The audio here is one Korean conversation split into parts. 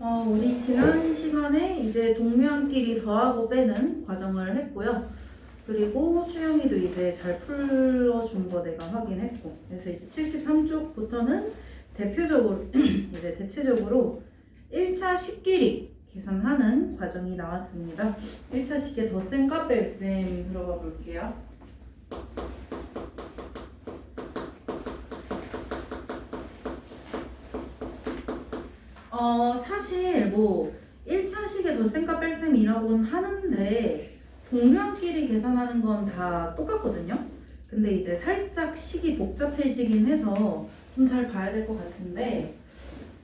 어, 우리 지난 시간에 이제 동면끼리 더하고 빼는 과정을 했고요. 그리고 수영이도 이제 잘 풀어준 거 내가 확인했고. 그래서 이제 73쪽부터는 대표적으로, 이제 대체적으로 1차 식끼리 계산하는 과정이 나왔습니다. 1차 식의 덧셈과 뺄셈 들어가 볼게요. 어, 사실 뭐 1차식의 덧셈과 뺄셈이라고는 하는데 동면끼리 계산하는 건 다 똑같거든요. 근데 이제 살짝 식이 복잡해지긴 해서 좀 잘 봐야 될 것 같은데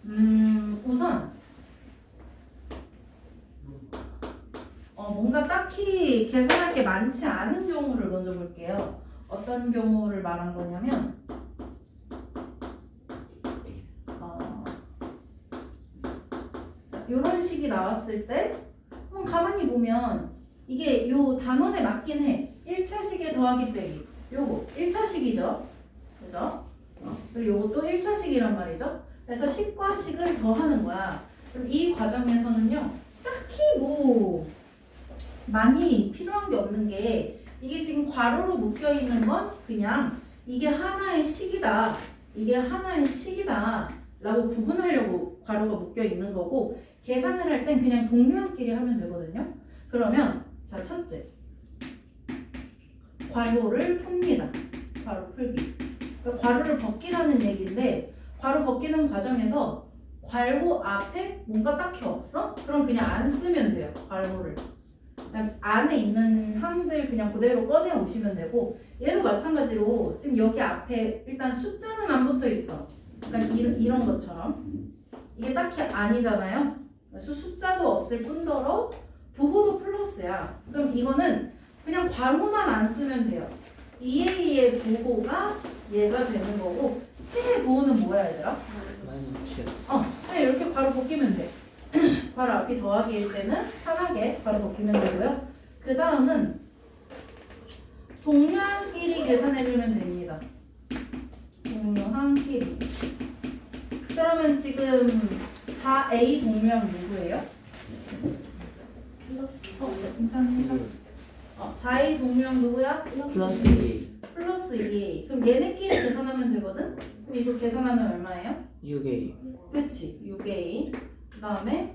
음, 우선 어, 뭔가 딱히 계산할 게 많지 않은 경우를 먼저 볼게요. 어떤 경우를 말한 거냐면 어, 자, 이런 식이 나왔을 때 한번 가만히 보면 이게 요 단원에 맞긴 해. 1차식에 더하기 빼기. 요거 1차식이죠. 그죠? 어, 그리고 요것도 1차식이란 말이죠. 그래서 식과 식을 더하는 거야. 그럼 이 과정에서는요. 딱히 뭐 많이 필요한 게 없는 게 이게 지금 괄호로 묶여 있는 건 그냥 이게 하나의 식이다. 이게 하나의 식이다. 라고 구분하려고 괄호가 묶여 있는 거고 계산을 할 땐 그냥 동료끼리 하면 되거든요. 그러면 자 첫째 괄호를 풉니다. 괄호 풀기. 그러니까 괄호를 벗기라는 얘기인데 괄호 벗기는 과정에서 괄호 앞에 뭔가 딱히 없어? 그럼 그냥 안 쓰면 돼요. 괄호를. 안에 있는 항들 그냥 그대로 꺼내 오시면 되고 얘도 마찬가지로 지금 여기 앞에 일단 숫자는 안 붙어 있어. 그러니까 이런, 이런 것처럼 이게 딱히 아니잖아요. 수, 숫자도 없을 뿐더러 부호도 플러스야. 그럼 이거는 그냥 괄호만 안 쓰면 돼요. 2a의 부호가 얘가 되는 거고 7의 부호는 뭐야 얘들아? 마이너스 7 어, 그냥 이렇게 바로 벗기면 돼. 바로 앞이 더하기일 때는 편하게 바로 벗기면 되고요. 그 다음은 동료한끼리 계산해주면 됩니다. 동료한끼리. 그러면 지금 4A 동료한 누구예요? 어, 네, 감사합니다. 어, 4A 동료한 누구야? 플러스 2 플러스 2A. 그럼 얘네끼리 계산하면 되거든? 그럼 이거 계산하면 얼마예요? 6A 그치 6A 그 다음에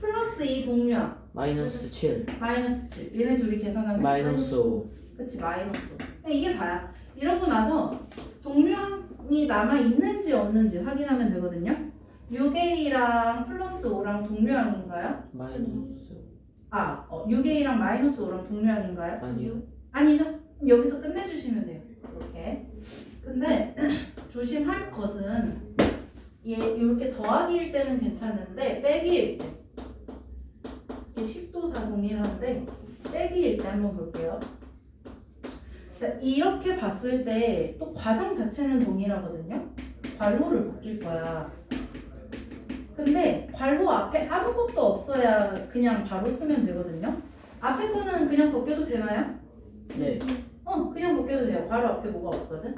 플러스 2 동류항 마이너스 7 마이너스 7 얘네 둘이 계산하면 마이너스 5 그치 마이너스 5 그냥 이게 다야 이러고 나서 동류항 이 남아 있는지 없는지 확인하면 되거든요. 6A랑 플러스 5랑 동류항인가요? 마이너스. 아 어, 6A랑 마이너스 5랑 동류항인가요? 아니요. 아니죠? 그럼 여기서 끝내주시면 돼요. 이렇게. 근데 조심할 것은 얘 이렇게 더하기일 때는 괜찮은데 빼기일 때. 이게 식도 다 동일한데 빼기일 때 한번 볼게요. 자 이렇게 봤을 때 또 과정 자체는 동일하거든요. 괄호를 바뀔 거야. 근데 괄호 앞에 아무것도 없어야 그냥 바로 쓰면 되거든요. 앞에 거는 그냥 벗겨도 되나요? 네 어 그냥 벗겨도 돼요. 괄호 앞에 뭐가 없거든.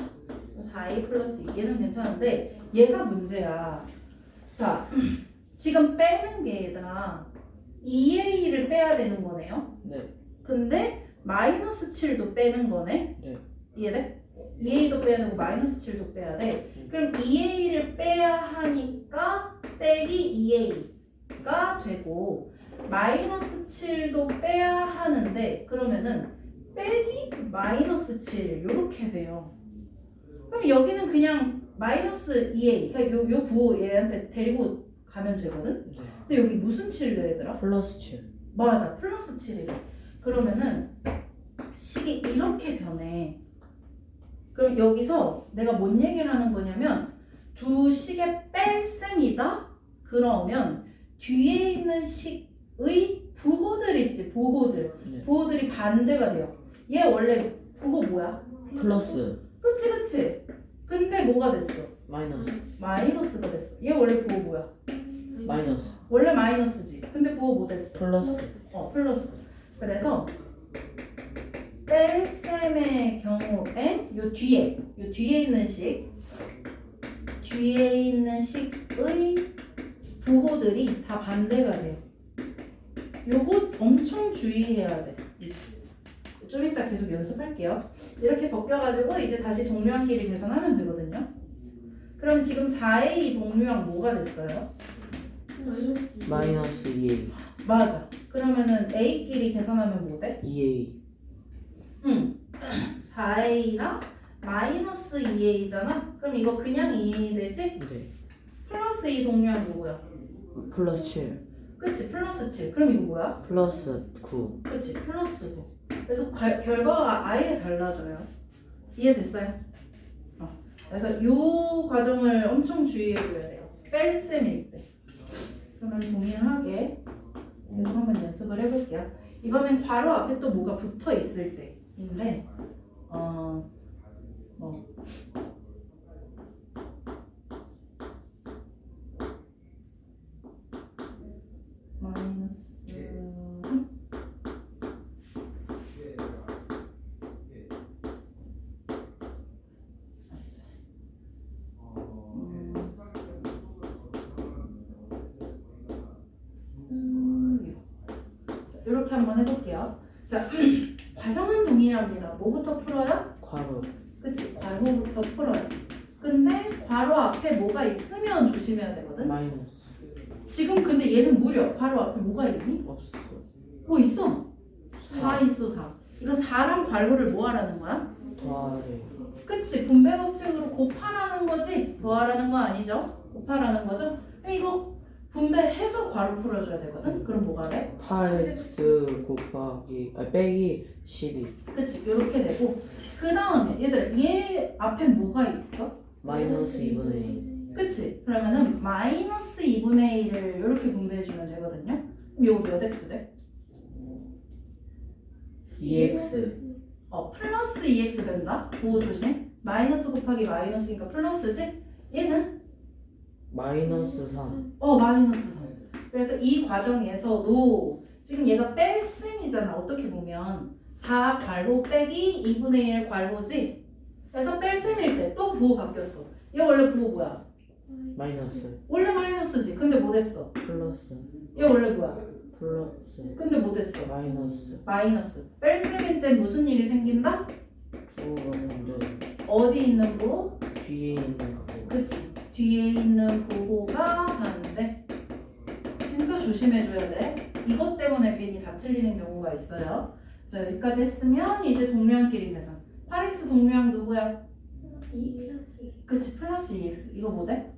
4a 플러스 2 얘는 괜찮은데 얘가 문제야. 자 지금 빼는 게 얘들아 2a를 빼야 되는 거네요. 네. 근데 마이너스 7도 빼는 거네. 네. 이해돼? 2a도 빼야 되고 마이너스 7도 빼야 돼. 그럼 2a를 빼야 하니까 빼기 2a가 되고 마이너스 7도 빼야 하는데 그러면은 빼기 마이너스 7 이렇게 돼요. 그럼 여기는 그냥 마이너스 2a 그러니까 요, 요 부호 얘한테 데리고 가면 되거든? 네. 근데 여기 무슨 7도 얘들아? 플러스 7 맞아 플러스 7이래 그러면은 식이 이렇게 변해 그럼 여기서 내가 뭔 얘기를 하는 거냐면 두 식의 뺄셈이다 그러면 뒤에 있는 식의 부호들 있지 부호들 네. 부호들이 반대가 돼요 얘 원래 부호 뭐야? 플러스 그치 그치 근데 뭐가 됐어? 마이너스 마이너스가 됐어 얘 원래 부호 뭐야? 마이너스 원래 마이너스지 근데 부호 뭐 됐어? 플러스 어, 플러스. 그래서 뺄셈의 경우엔 요 뒤에, 요 뒤에 있는 식, 뒤에 있는 식의 부호들이 다 반대가 돼요. 요거 엄청 주의해야 돼. 좀 이따 계속 연습할게요. 이렇게 벗겨가지고 이제 다시 동류항끼리 계산하면 되거든요. 그럼 지금 4A 동류항 뭐가 됐어요? 마이너스 2A 맞아. 그러면은 A끼리 계산하면 뭐 돼? 2A 응. 4A랑 마이너스 2A잖아? 그럼 이거 그냥 2A 되지? 네 플러스 2 동류항 뭐고요? 플러스 7 그치? 플러스 7. 그럼 이거 뭐야? 플러스 9 그치? 플러스 9. 그래서 과- 결과가 아예 달라져요. 이해됐어요? 어. 그래서 요 과정을 엄청 주의해줘야 돼요. 뺄셈일 때. 그러면 동일하게 계속 한번 연습을 해볼게요. 이번엔 괄호 앞에 또 뭐가 붙어 있을 때 인데, 어, 뭐. 근데 얘는 무려 괄호 앞에 뭐가 있니? 없어 뭐 있어? 4 있어 4. 이거 4랑 괄호를 뭐 하라는 거야? 더하래 그치, 분배 법칙으로 곱하라는 거지 더하라는 거 아니죠? 곱하라는 거죠? 이거 분배해서 괄호 풀어줘야 되거든. 그럼 뭐가 돼? 8x 곱하기 아 빼기 12 그치, 이렇게 되고 그 다음에 얘들아 얘 앞에 뭐가 있어? 마이너스 2분의 1 그치? 그러면은 마이너스 2분의 1을 이렇게 분배해주면 되거든요. 그럼 이거 몇 x 돼? 2x 어 플러스 2x 된다. 보호 조심. 마이너스 곱하기 마이너스니까 플러스지? 얘는 마이너스 3 어 마이너스 3. 그래서 이 과정에서도 지금 얘가 뺄셈이잖아. 어떻게 보면 4 괄호 빼기 2분의 1 괄호지. 그래서 뺄셈일 때 또 부호 바뀌었어. 얘 원래 부호 뭐야? 마이너스 원래 마이너스지. 근데 뭐 됐어? 플러스 얘 원래 뭐야? 플러스 근데 뭐 됐어? 마이너스 마이너스. 뺄셈일 때 무슨 일이 생긴다? 부호인데 어디 있는 부호? 뒤에 있는 거 그치. 뒤에 있는 부호가 반대. 진짜 조심해줘야 돼. 이것 때문에 괜히 다 틀리는 경우가 있어요. 자, 여기까지 했으면 이제 동류항끼리 계산. 8x 동류항 누구야? 그치, 플러스 2x. 이거 뭐 돼?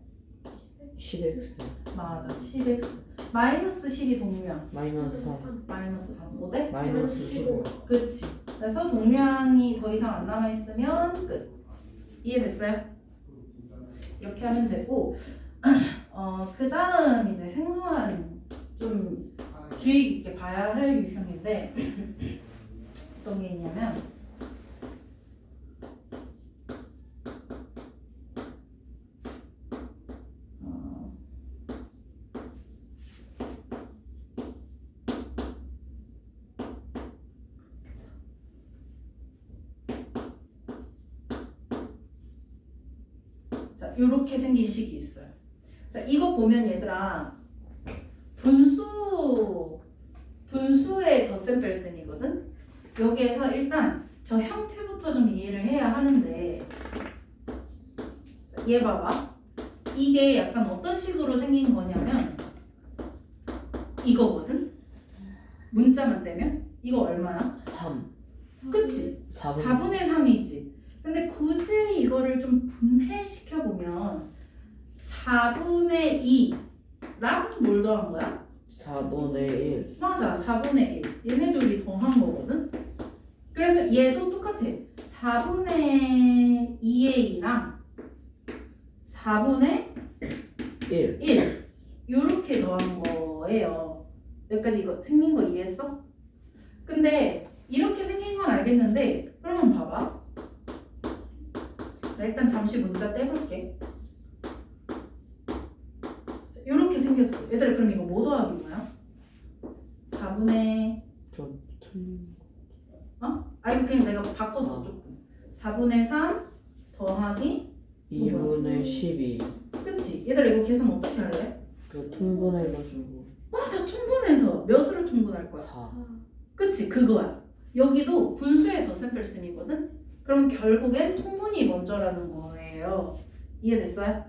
10x 맞아, 10x. 마이너스 10이 동류항. 마이너스 3 마이너스 3. 뭐 돼? 마이너스 15 그치. 그래서 동류항이 더 이상 안 남아있으면 끝. 이해됐어요? 이렇게 하면 되고, 어, 그 다음 이제 생소한 좀 주의 깊게 봐야 할 유형인데, 어떤 게 있냐면, 어, 자, 요렇게 생긴 식이 있어요. 자, 이거 보면 얘들아, 분수, 분수의 덧셈 뺄셈이거든? 여기에서 일단 저 형태부터 좀 이해를 해야 하는데, 자, 얘 봐봐. 이게 약간 어떤 식으로 생긴 거냐면, 이거거든? 문자만 떼면? 이거 얼마야? 3 그치? 4분 4분의 3이지. 근데 굳이 이거를 좀 분해시켜 보면 4분의 2랑 뭘 더한 거야? 4분의 1 맞아, 4분의 1. 얘네 둘이 더한 거거든. 그래서 얘도 똑같아. 4분의 2의 2랑 4분의 1 1 요렇게 더한 거예요. 여기까지 이거 생긴 거 이해했어? 근데 이렇게 생긴 건 알겠는데 그러면 봐봐. 나 일단 잠시 문자 떼볼게. 자, 요렇게 생겼어. 얘들아 그럼 이거 뭐 더하기 뭐야? 4분의 좀 틀린 아 이거 그냥 내가 바꿨어 어. 조금. 4분의 3 더하기 2분의 12 그치? 얘들아 이거 계산 어떻게 할래? 그 통분해가지고 맞아 통분해서 몇으로 통분할 거야 4 그치 그거야 여기도 분수의 덧셈뺄셈이거든 그럼 결국엔 통분이 먼저라는 거예요. 이해됐어요?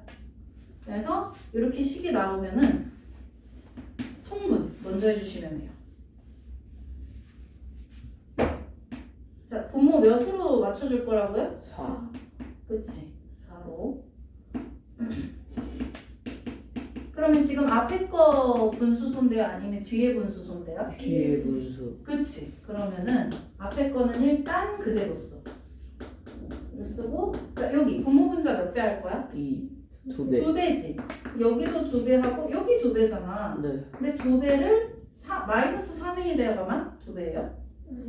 그래서 이렇게 식이 나오면은 통분 먼저 해주시면 돼요. 자 분모 몇으로 맞춰줄 거라고요? 4 그치. 4로. 그러면 지금 앞에 거 분수소인데요? 아니면 뒤에 분수소인데요? 뒤에 분수. 그치. 그러면은 앞에 거는 일단 그대로 써 쓰고 자, 여기 분모 분자 몇 배 할 거야? 2 2배 두 배지 여기도 두 배 하고 여기 두 배잖아 네 근데 두 배를 사, 마이너스 3이 되어가만 두 배예요?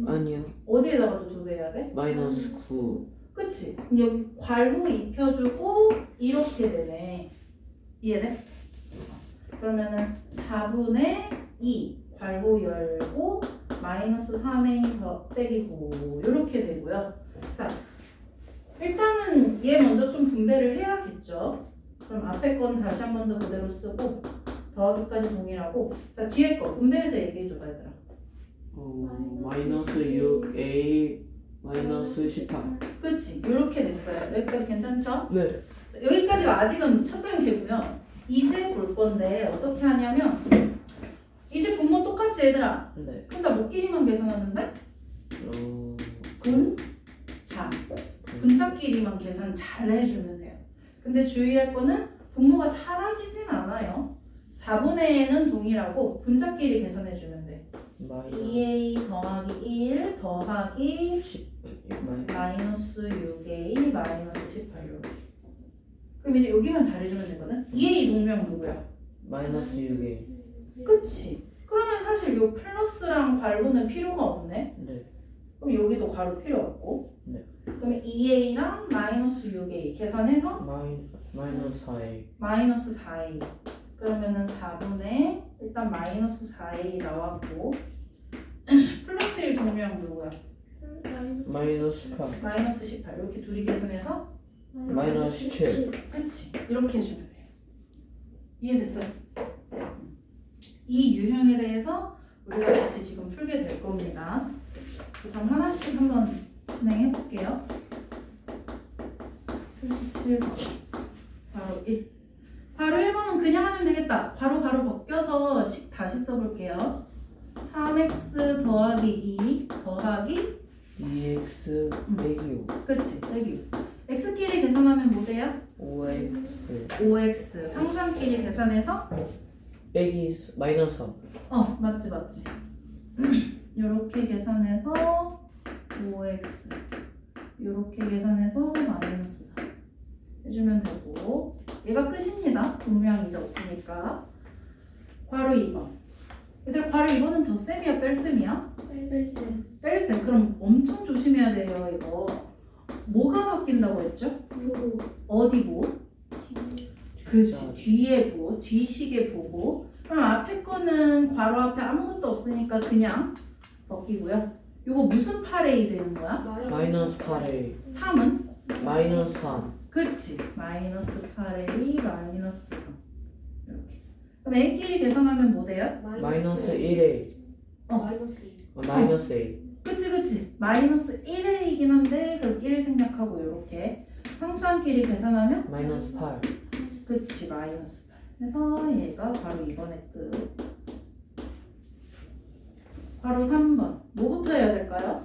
아니요 어디에다가도 두배 해야 돼? 마이너스 9 그치? 그럼 여기 괄호 입혀주고 이렇게 되네. 이해돼? 그러면은 4분의 2 괄호 열고 마이너스 3a 더 빼기 9 이렇게 되고요. 자, 일단은 얘 먼저 좀 분배를 해야겠죠. 그럼 앞에 건 다시 한 번 더 그대로 쓰고 더하기까지 동일하고 자 뒤에 거 분배해서 얘기해 줘봐 얘들아. 어, 마이너스 6a 마이너스 18 그치? 이렇게 됐어요. 여기까지 괜찮죠? 네 자, 여기까지가 아직은 첫 단계고요. 이제 볼 건데 어떻게 하냐면 이제 분모 똑같지 얘들아. 네. 나 목끼리만 계산하는데 어, 분, 자, 분자끼리만 계산 잘 해주면 돼요. 근데 주의할 거는 분모가 사라지진 않아요. 4분의 1은 동일하고 분자끼리 계산해주면 돼. 마이너스 2a 더하기 1 더하기 10 마이- 마이너스 6a 마이너스 18 이렇게. 그럼 이제 여기만 잘해주면 되거든. 2a 동명 누구야? 마이너스 6a 그치? 그러면 사실 요 플러스랑 괄호는 필요가 없네. 네 그럼 여기도 괄호 필요 없고. 네. 그러면 2a랑 마이너스 6a 계산해서 마이, 마이너스 4a 마이너스 4a. 그러면은 4분의 일단 마이너스 4a 나왔고 플러스 1 동명 누구야? 마이너스 18 마이너스 18 이렇게 둘이 계산해서 마이너스 17 그치. 이렇게 해주면 돼요. 이해됐어요? 이 유형에 대해서 우리가 같이 지금 풀게 될 겁니다. 그럼 하나씩 한번 진행해 볼게요. 87번 바로 1 바로 1번은 그냥 하면 되겠다. 바로 바로 벗겨서 식 다시 써볼게요. 3x 더하기 2 더하기 2x 빼기 5 그치 빼기 x끼리 계산하면 뭐 돼요? 5x 5x 상수함끼리 계산해서 빼기 스- 마이너스 3 어 맞지 맞지. 요렇게 계산해서 5x 요렇게 계산해서 마이너스 4 해주면 되고. 얘가 끝입니다. 분명 이제 없으니까. 괄호 2번. 얘들 괄호 2번은 덧셈이야? 뺄셈이야? 뺄셈 그럼 엄청 조심해야 돼요 이거. 뭐가 바뀐다고 했죠? 어디 부? 그렇지 뒤에 부. 뒤식의 부고. 그럼 앞에 거는 괄호 앞에 아무것도 없으니까 그냥 벗기고요 이거 무슨 8a 되는 거야? 마이너스 8a 3은? 마이너스 3 그치. 마이너스 8a 마이너스 3 이렇게. 그럼 a끼리 계산하면 뭐 돼요? 마이너스 1a 어. 아, 마이너스 a 그치 그치. 마이너스 1a이긴 한데 그럼 1 생략하고 이렇게. 상수함끼리 계산하면? 마이너스 8 그치 마이너스 8 그래서 얘가 바로 이번에 끝 바로 3번. 뭐부터 해야 될까요?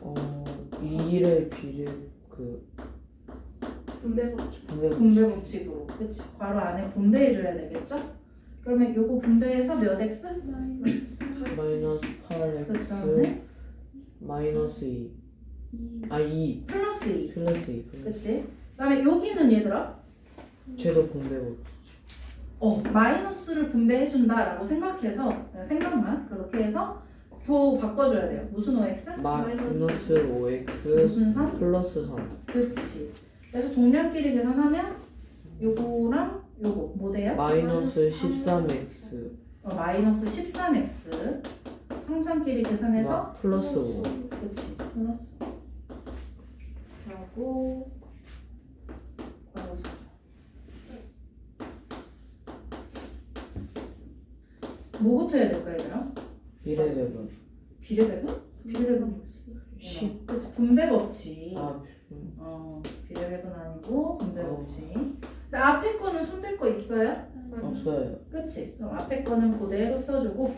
어, 2의 비례 그 분배 분배 법칙으로. 그치. 괄호 안에 분배해줘야 되겠죠? 그러면 요거 분배해서 몇 x? 마이너스 그 8x 다음에? 마이너스 2 아, 2 플러스 2 플러스 2 그치? 그 다음에 여기는 얘들아? 쟤도 분배고 어 마이너스를 분배해준다라고 생각해서 생각만 그렇게 해서 교 바꿔줘야 돼요. 무슨 5x? 마이너스 5x 무슨 3? 플러스 3 그치. 그래서 동량끼리 계산하면 요거랑 요거 뭐 돼요? 마이너스 13x 어, 마이너스 13x 상수함끼리 계산해서 마- 플러스 5 그치. 플러스 하고 괄호 4 뭐부터 해야 될까 얘들아? 비례배분 비례배분? 비례배분 10 그치 분배 법칙 아, 음, 어 비례배분 아니고 분배 법칙 근데 앞에 거는 손댈 거 있어요? 없어요. 그치? 그럼 앞에 거는 그대로 써주고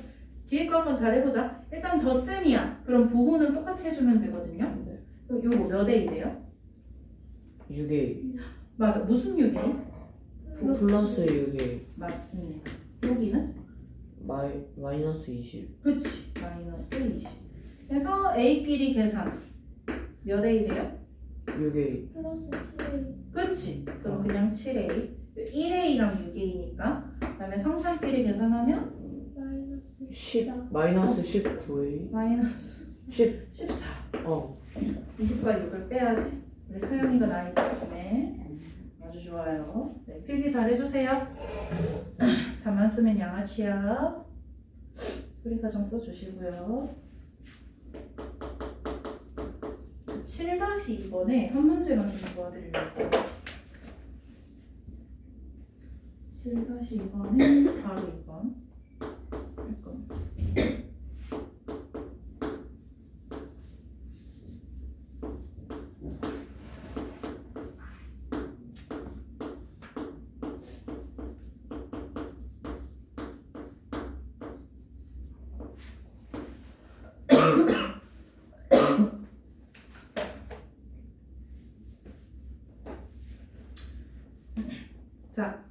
뒤에 거 한번 잘 해보자. 일단 덧셈이야. 그럼 부호는 똑같이 해주면 되거든요. 네. 그럼 요거 몇 A래요? 6A 맞아. 무슨 6A? 플러스 6A 맞습니다. 여기는? 마이, 마이너스 20 그치. 마이너스 20 그래서 A끼리 계산. 몇 A 돼요? 6A 플러스 7 그치. 그럼 그냥 7A 1A랑 6A니까. 그 다음에 성산끼리 계산하면 마이너스 10 14 마이너스 19A 마이너스 10 14 어. 20과 6을 빼야지. 우리 서영이가 나이 됐네 아주 좋아요. 네, 필기 잘 해주세요. 답만 쓰면 양아치야. 우리 가정 써주시고요. 7-2번에 한 문제만 좀 도와드리려고 7-2번에 바로 2번 할 겁니다 자,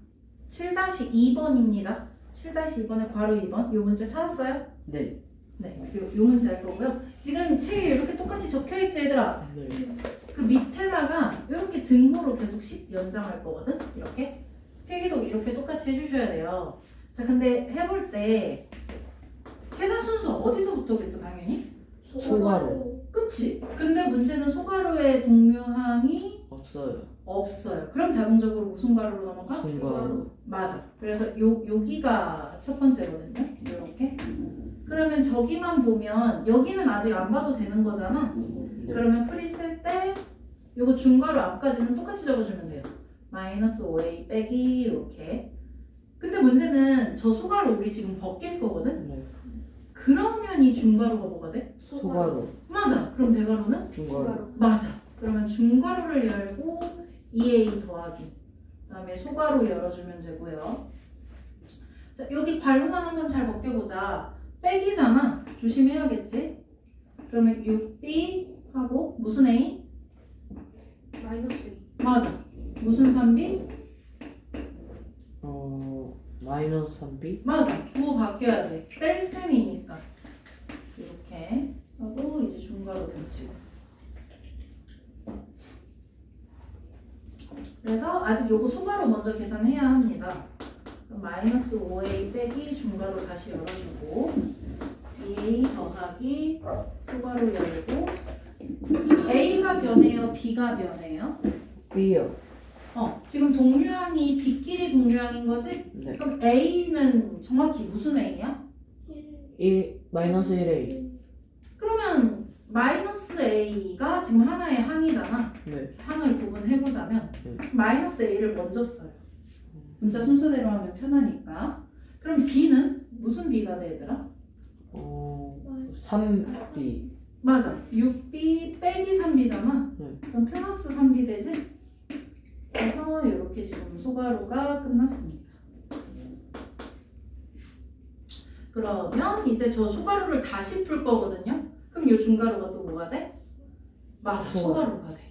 7-2번입니다. 7-2번에 괄호 2번. 요 문제 찾았어요? 네. 네. 요, 요 문제 할 거고요. 지금 책에 이렇게 똑같이 적혀 있지 얘들아. 네. 그 밑에다가 이렇게 등호로 계속 10 연장할 거거든? 이렇게. 필기도 이렇게 똑같이 해주셔야 돼요. 자, 근데 해볼 때 계산 순서 어디서부터겠어, 당연히? 소가로. 그치? 근데 문제는 소가루의 동류항이 없어요 없어요. 그럼 자동적으로 무슨 가루로 넘어가? 중괄호 맞아. 그래서 요 여기가 첫 번째거든요. 이렇게. 그러면 저기만 보면 여기는 아직 안 봐도 되는 거잖아. 네. 그러면 풀이 쓸때 요거 중괄호 앞까지는 똑같이 적어주면 돼요. 마이너스 5a 빼기 이렇게. 근데 문제는 저 소가루 우리 지금 벗길 거거든. 네. 그러면 이 중괄호가 뭐가 돼? 소가로 맞아. 그럼 대괄호는 중괄호 맞아. 그러면 중괄호를 열고 2a 더하기. 그 다음에 소괄호 열어주면 되고요. 자 여기 괄호만 한번 잘 벗겨보자. 빼기잖아. 조심해야겠지. 그러면 6b 하고 무슨 a? 마이너스 맞아. 무슨 3b? 어 마이너스 3B 맞아. 부호 바뀌어야 돼. 뺄셈이니까. 이렇게 하고 이제 중괄호 닫히고. 그래서 아직 요거 소괄호 먼저 계산해야 합니다. 마이너스 5a 빼기 중괄호 다시 열어주고 2a 더하기 소괄호 열고 a가 변해요? b가 변해요? B요 어, 지금 동류항이 b끼리 동류항인 거지? 네 그럼 a는 정확히 무슨 a야? 1 1 마이너스 1A 그러면 마이너스 a가 지금 하나의 항이잖아. 네 항을 구분해보자면 네. 마이너스 a를 먼저 써요. 문자 순서대로 하면 편하니까. 그럼 b는 무슨 b가 돼 얘들아? 어 3B 맞아. 6b 빼기 3b잖아. 네. 그럼 플러스 3b 되지? 그래서 이렇게 지금 소괄호가 끝났습니다. 그러면 이제 저 소괄호를 다시 풀 거거든요. 그럼 이 중괄호가 또 뭐가 돼? 맞아, 소괄호. 소괄호가 돼.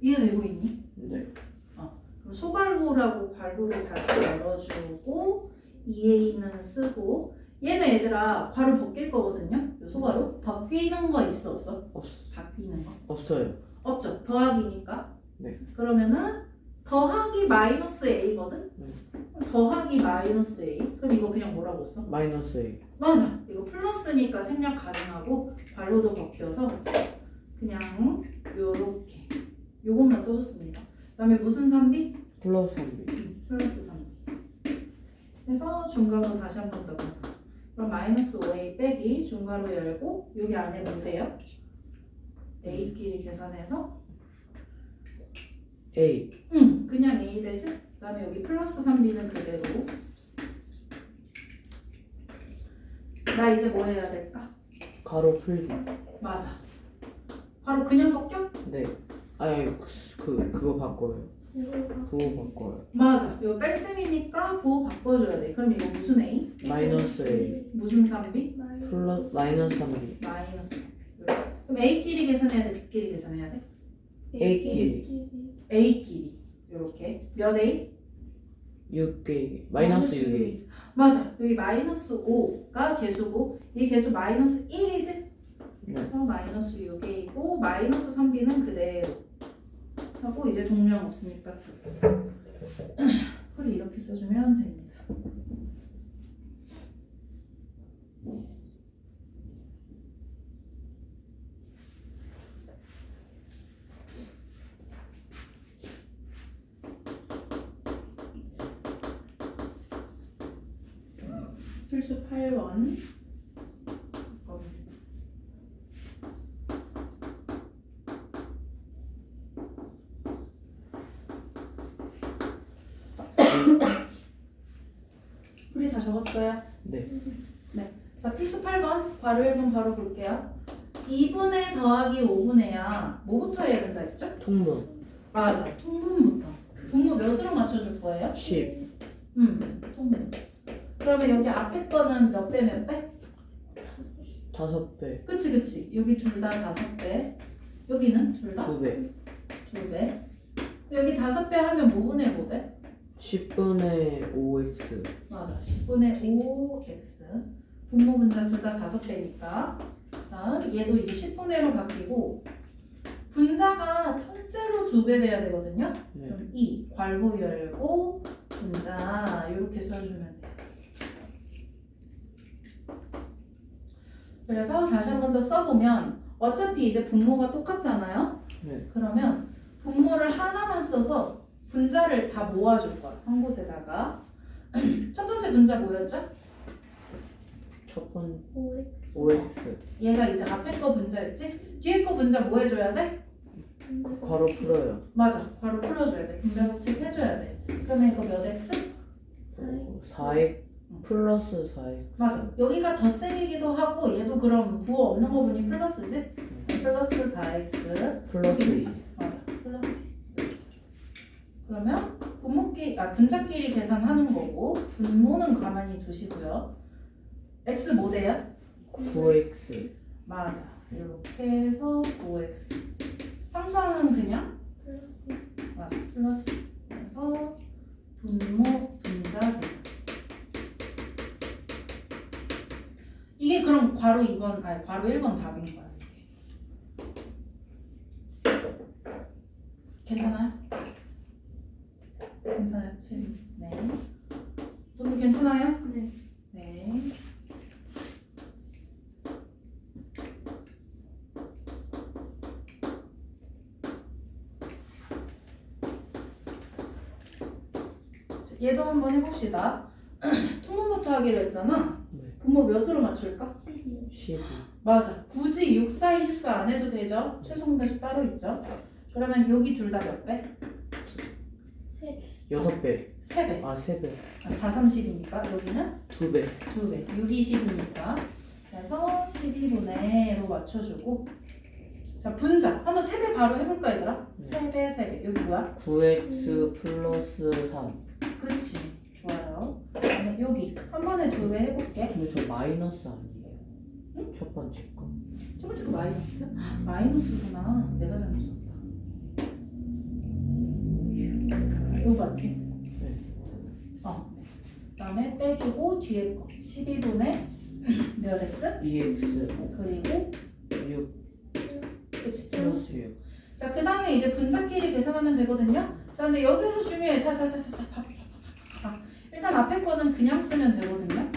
이해되고 있니? 네 그럼 소괄호라고 괄호를 다시 열어주고 2a는 쓰고 얘는 얘들아 괄호 벗길 거거든요. 이 소괄호 바뀌는 거 있어 없어? 없, 바뀌는 거 없어요 없죠. 더하기니까. 네. 그러면은 더하기 마이너스 a거든. 네. 더하기 마이너스 a. 그럼 이거 그냥 뭐라고 써? 마이너스 A 맞아. 이거 플러스니까 생략 가능하고 괄호도 벗겨서 그냥 요렇게 요것만 써줬습니다. 그다음에 무슨 3b? 플러스 3B 플러스 3b. 그래서 중괄호 다시 한 번 더 가서 그럼 마이너스 5a 빼기 중괄호 열고 여기 안에 뭔데요? a끼리 계산해서 A 응 그냥 a 되지? 그 다음에 여기 플러스 3b는 그대로 나 이제 뭐 해야 될까? 가로 풀기. 맞아. 바로 그냥 벗겨? 네. 아니 그, 그 그거 바꿔요. 부호 바꿔요. 맞아. 이거 뺄셈이니까 보호 바꿔줘야 돼. 그럼 이거 무슨 A? 마이너스 A 무슨 3B? 마이너스 플러스 마이너스 3B. 마이너스. 그럼 A끼리 계산해야 돼? B끼리 계산해야 돼? A끼리. A끼리. 이렇게. 몇 A? 6개 마이너스 6개. 맞아. 여기 마이너스 5가 개수고 이 개수 마이너스 1이지? 네. 그래서 마이너스 6A이고 마이너스 3B는 그대로 하고 이제 동량 없으니까 풀 이렇게 써주면 됩니다. 필수 8번 풀이 다 적었어요? 네. 자 필수 8번 괄호 1번 바로 볼게요 2분의 더하기 5분의야 뭐부터 해야 된다 했죠? 통분 맞아 통분부터 분모 몇으로 맞춰줄 거예요? 10. 음 그러면 여기 앞에 거는 몇 배 몇 배? 다섯 배. 그치 그치 여기 둘 다 다섯 배 여기는 둘 다 두 배. 두 배 여기 다섯 배 하면 뭐 분의 뭐 돼? 10분의 5x. 맞아 10분의 5x 분모 분자 둘 다 다섯 배니까 다음 얘도 이제 10분의로 바뀌고 분자가 통째로 두 배 돼야 되거든요 네. 그럼 2 괄호 열고 분자 이렇게 써주면 돼요 그래서 다시 한 번 더 써보면 어차피 이제 분모가 똑같잖아요 네. 그러면 분모를 하나만 써서 분자를 다 모아줄 거야 한 곳에다가 첫 번째 분자 뭐였죠? 첫번 5x 5x. 얘가 이제 앞에 거 분자였지? 뒤에 거 분자 뭐 해줘야 돼? 그 괄호 풀어요. 맞아 바로 풀어줘야 돼 분배 법칙 해줘야 돼 그러면 이거 몇 x? 4x 플러스 4x. 맞아. 여기가 덧셈이기도 하고 얘도 그럼 부호 없는 거 보니 플러스지? 플러스 4x 플러스 2. 맞아. 플러스 그러면 분모끼 아 분자끼리 계산하는 거고 분모는 가만히 두시고요. X 뭐 돼요? 9x. 맞아. 이렇게 해서 5x 상수항은 그냥? 플러스. 맞아. 플러스. 그래서 분모 분자 계산 이게 그럼 괄호 2번 아니 괄호 1번 답인 거야 괜찮아요? 괜찮아요? 지금 네 동이 괜찮아요? 네네 자, 얘도 한번 해봅시다. 통분부터 하기로 했잖아. 네. 분모 몇으로 맞출까? 12 12. 맞아. 굳이 6, 4, 24 안 해도 되죠? 최종 배수 따로 있죠? 그러면 여기 둘 다 몇 배? 3 6배. 3배. 아, 3 배. 아, 4, 30이니까 여기는 2 배. 2배. 6, 20이니까. 그래서 12분의로 맞춰주고. 자, 분자. 한번 3배 바로 해볼까, 얘들아? 네. 3배, 3배. 여기 뭐야? 9x 플러스 3. 그치. 좋아요. 그다음에 여기. 한 번에 2배 해볼게. 근데 저 마이너스 아니에요? 첫 번째 거. 첫 번째 거 마이너스? 마이너스구나. 내가 잘못 썼다. 이거 맞지? 네. 어. 그다음에 빼기고 뒤에 거 12분의 몇 x? 2x 그리고 6 그치 플러스. 플러스 6. 자, 그 다음에 이제 분자끼리 계산하면 되거든요. 자, 근데 여기서 중요해. 자, 자, 자, 자, 자, 봐, 봐, 봐, 봐, 봐. 일단 앞에 거는 그냥 쓰면 되거든요.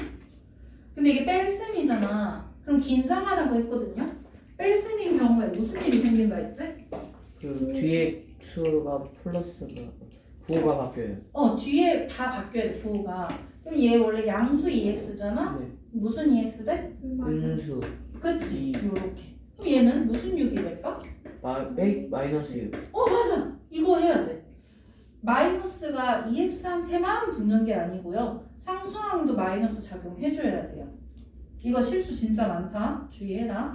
근데 이게 뺄셈이잖아. 그럼 긴장하라고 했거든요. 뺄셈인 경우에 무슨 일이 생긴다 했지? 그 뒤에 수가 플러스가 부호가 바뀌어요. 어, 뒤에 다 바뀌어야 돼, 부호가. 그럼 얘 원래 양수 2x잖아? 네. 무슨 2x 돼? 음수 그치, 이. 요렇게. 그럼 얘는 무슨 6이 될까? 마, 빼, 마이너스 6. 어, 맞아. 이거 해야 돼. 마이너스가 EX한테만 붙는 게 아니고요. 상수항도 마이너스 작용해줘야 돼요. 이거 실수 진짜 많다. 주의해라.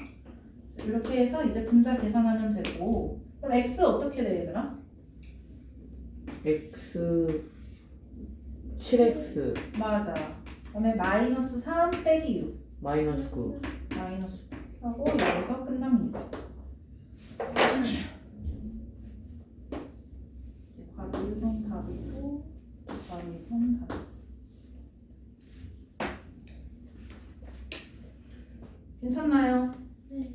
자, 이렇게 해서 이제 분자 계산하면 되고 그럼 x 어떻게 돼 얘들아? x 7x 맞아. 그다음에 마이너스 3 빼기 6 마이너스 9 마이너스 9 하고 여기서 끝납니다. 이제 괄호 1번 답이고 괄호 2번 답. 괜찮나요? 네.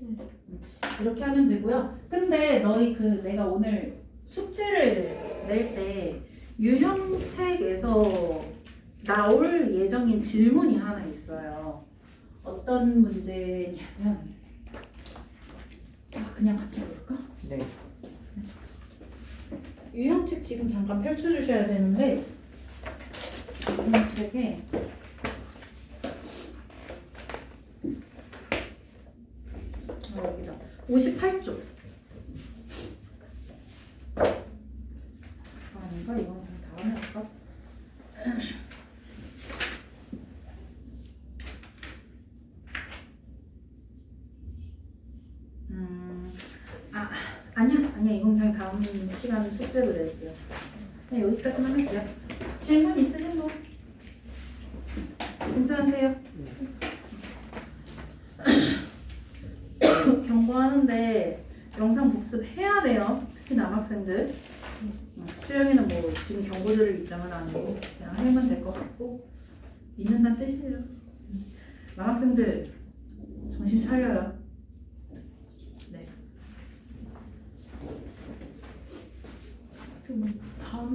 이렇게 하면 되고요. 근데 너희 그 내가 오늘 숙제를 낼 때 유형책에서 나올 예정인 질문이 하나 있어요. 어떤 문제냐면 아, 그냥 같이 볼까? 네 유형책 지금 잠깐 펼쳐주셔야 되는데 유형책에 아, 여기다 58쪽 아닌가? 이건 그냥 다음에 할까? 음, 아, 아니야, 아니야. 이건 그냥 다음 시간 숙제로 낼게요. 그냥 여기까지만 할게요. 질문 있으신 분? 괜찮으세요? 경고하는데 영상 복습해야 돼요. 특히 남학생들. 음, 수영이는 뭐 지금 경고 들을 입장은 아니고 그냥 하면 될 것 같고 믿는다는 뜻이에요. 음, 남학생들 정신 차려요. 네. 다음